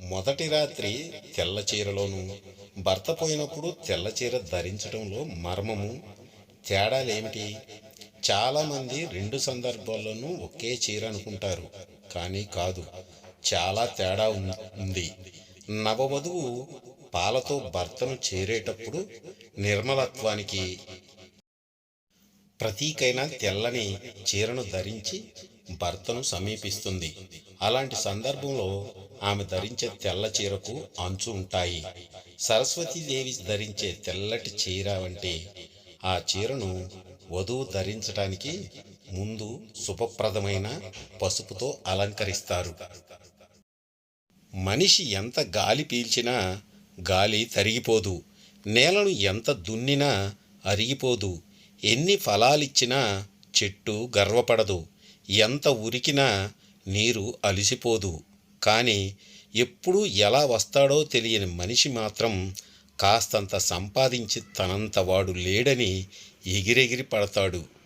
మొదటి రాత్రి తెల్ల చీరలోను భర్త పోయినప్పుడు తెల్ల చీర ధరించడంలో మర్మము తేడాలేమిటి? చాలామంది రెండు సందర్భాల్లోనూ ఒకే చీర అనుకుంటారు కానీ కాదు చాలా తేడా ఉం- ఉంది. నవవధువు పాలతో భర్తను చేరేటప్పుడు నిర్మలత్వానికి ప్రతీకైన తెల్లని చీరను ధరించి భర్తను సమీపిస్తుంది. అలాంటి సందర్భంలో ఆమె ధరించే తెల్ల చీరకు అంచు ఉంటాయి. సరస్వతీదేవి ధరించే తెల్లటి చీర వంటి ఆ చీరను వధువు ధరించటానికి ముందు శుభప్రదమైన పసుపుతో అలంకరిస్తారు. మనిషి ఎంత గాలి పీల్చినా గాలి తరిగిపోదు. నేలను ఎంత దున్నినా అరిగిపోదు. ఎన్ని ఫలాలిచ్చినా చెట్టు గర్వపడదు. ఎంత ఉరికినా నీరు అలిసిపోదు. కానీ ఎప్పుడు ఎలా వస్తాడో తెలియని మనిషి మాత్రం కాస్తంత సంపాదించి తనంత వాడు లేడని ఎగిరెగిరి పడతాడు.